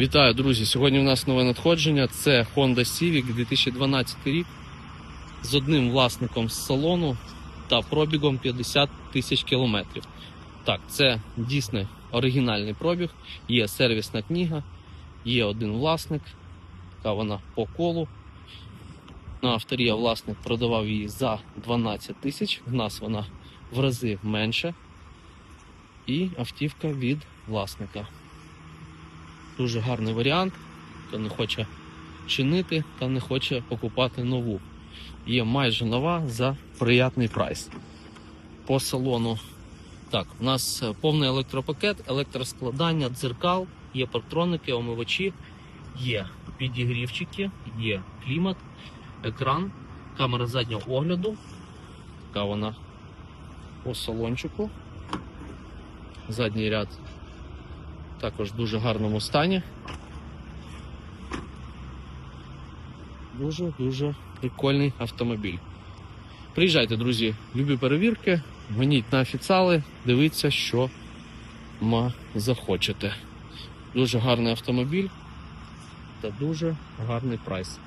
Вітаю, друзі! Сьогодні у нас нове надходження. Це Honda Civic 2012 рік з одним власником з салону та пробігом 50 тисяч кілометрів. Так, це дійсно оригінальний пробіг. Є сервісна книга, є один власник, така вона по колу. На авторія власник продавав її за 12 тисяч. В нас вона в рази менше. І автівка від власника. Дуже гарний варіант. Хто не хоче чинити та не хоче покупати нову. Є майже нова за приятний прайс. По салону. Так, у нас е, повний електропакет, електроскладання, дзеркал, є партроники, омивачі, є підігрівчики, є клімат, екран, камера заднього огляду. Така вона по салончику. Задній ряд також в дуже гарному стані. Дуже-дуже прикольний автомобіль. Приїжджайте, друзі, любі перевірки, гоніть на офіціали, дивіться, що ма захочете. Дуже гарний автомобіль та дуже гарний прайс.